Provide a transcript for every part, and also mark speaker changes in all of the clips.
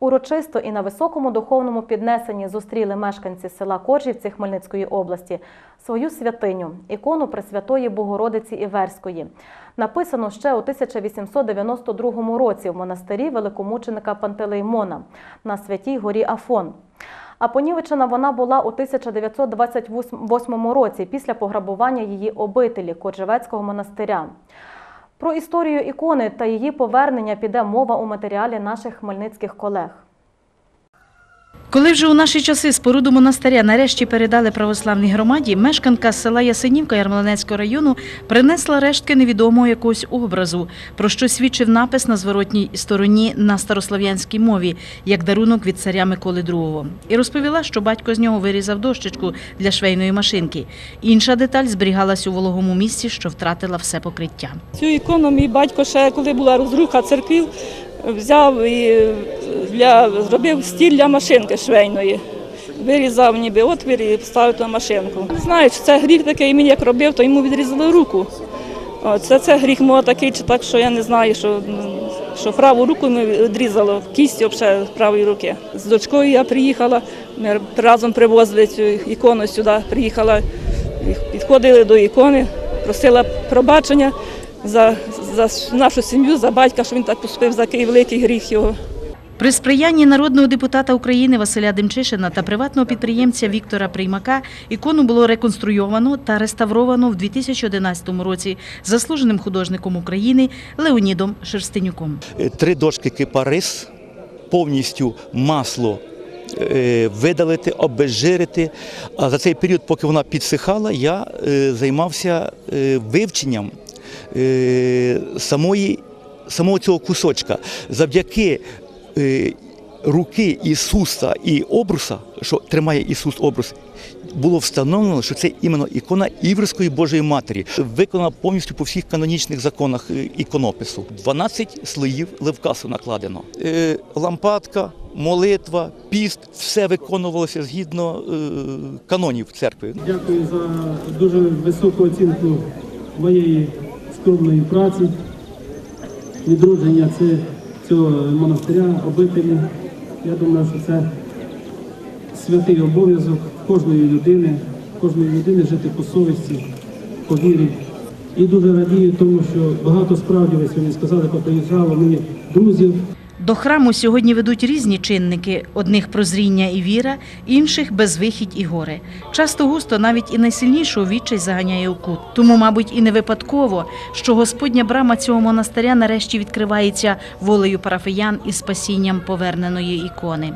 Speaker 1: Урочисто і на високому духовному піднесенні зустріли мешканці села Коржівці Хмельницької області свою святиню, ікону Пресвятої Богородиці Іверської. Написано ще у 1892 році в монастирі великомученика Пантелеймона на святій горі Афон. А понівечена вона була у 1928 році після пограбування її обителі Коржевецького монастиря. Про історію ікони та її повернення піде мова у матеріалі наших хмельницьких колег.
Speaker 2: Коли вже у наші часи споруду монастиря нарешті передали православній громаді, мешканка села Ясенівка Ярмолинецького району принесла рештки невідомого якогось образу, про що свідчив напис на зворотній стороні на старослов'янській мові, як дарунок від царя Миколи II. І розповіла, що батько з нього вирізав дощечку для швейної машинки. Інша деталь зберігалась у вологому місці, що втратила все покриття.
Speaker 3: Цю ікону мій батько ще, коли була розруха церквів, взяв і для, зробив стіль для машинки швейної. Вирізав ніби отвір і поставив на машинку. Знаю, що це гріх такий, він як робив, то йому відрізали руку. О, Це, це гріх мого такий, чи так, що я не знаю, що, що праву руку йому відрізало, кість взагалі правої руки. З дочкою я приїхала, ми разом привозили цю ікону сюди, приїхала, підходили до ікони, просила пробачення за, за нашу сім'ю, за батька, що він так поступив, за такий великий гріх його.
Speaker 2: При сприянні народного депутата України Василя Демчишина та приватного підприємця Віктора Приймака ікону було реконструйовано та реставровано в 2011 році заслуженим художником України Леонідом Шерстенюком.
Speaker 4: Е, три дошки кипарис, повністю масло е, видалити, обезжирити. А за цей період, поки вона підсихала, я е, займався вивченням самої, самого цього кусочка. Завдяки е, руки Ісуса і обруса, що тримає Ісус обрус, було встановлено, що це іменно ікона Іверської Божої Матері, виконана повністю по всіх канонічних законах е, іконопису. 12 слоїв левкасу накладено. Е, Лампадка, молитва, піст все виконувалося згідно е, канонів церкви.
Speaker 5: Дякую за дуже високу оцінку моєї скромної праці, відродження цього монастиря, обителі. Я думаю, що це святий обов'язок кожної людини, кожної людини жити по совісті, по вірі. І дуже радію тому, що багато справді, ви сьогодні сказали, поприїжджало мені друзів,
Speaker 2: До храму сьогодні ведуть різні чинники: одних прозріння і віра, інших безвихідь і горе. Часто густо навіть і найсильнішого відчай заганяє у кут. Тому, мабуть, і не випадково, що Господня брама цього монастиря нарешті відкривається волею парафіян і спасінням поверненої ікони.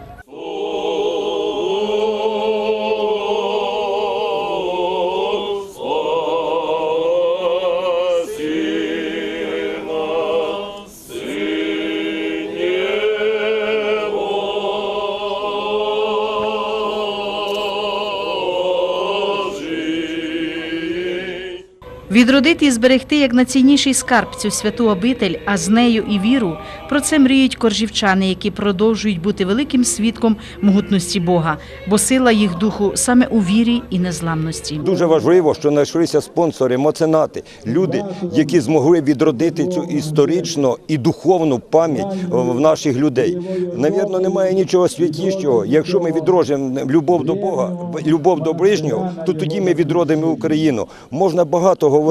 Speaker 2: Відродити і зберегти як найцінніший скарб цю святу обитель, а з нею і віру. Про це мріють коржівчани, які продовжують бути великим свідком могутності Бога, бо сила їх духу саме у вірі і незламності.
Speaker 6: Дуже важливо, що знайшлися спонсори, меценати, люди, які змогли відродити цю історичну і духовну пам'ять в наших людей. Навірно, немає нічого святішого. Якщо ми відроджуємо любов до Бога, любов до ближнього, то тоді ми відродимо Україну. Можна багато говорити,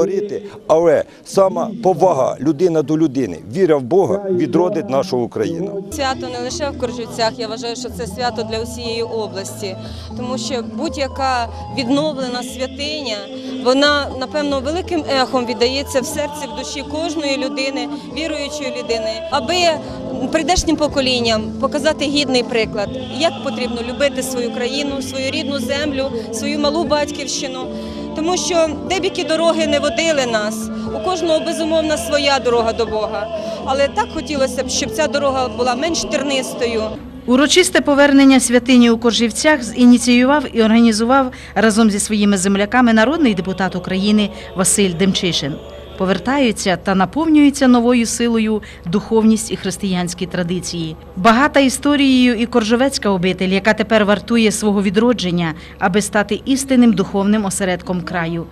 Speaker 6: але сама повага людина до людини, віра в Бога відродить нашу Україну.
Speaker 7: Свято не лише в Коржівцях, я вважаю, що це свято для усієї області, тому що будь-яка відновлена святиня, вона напевно великим ехом віддається в серці, в душі кожної людини, віруючої людини, аби прийдешнім поколінням показати гідний приклад, як потрібно любити свою країну, свою рідну землю, свою малу батьківщину. Тому що дебіки дороги не водили нас, у кожного безумовна своя дорога до Бога. Але так хотілося б, щоб ця дорога була менш тернистою,
Speaker 2: Урочисте повернення святині у Коржівцях зініціював і організував разом зі своїми земляками народний депутат України Василь Демчишин. Повертаються та наповнюються новою силою духовність і християнські традиції. Багата історією і Коржовецька обитель, яка тепер вартує свого відродження, аби стати істинним духовним осередком краю.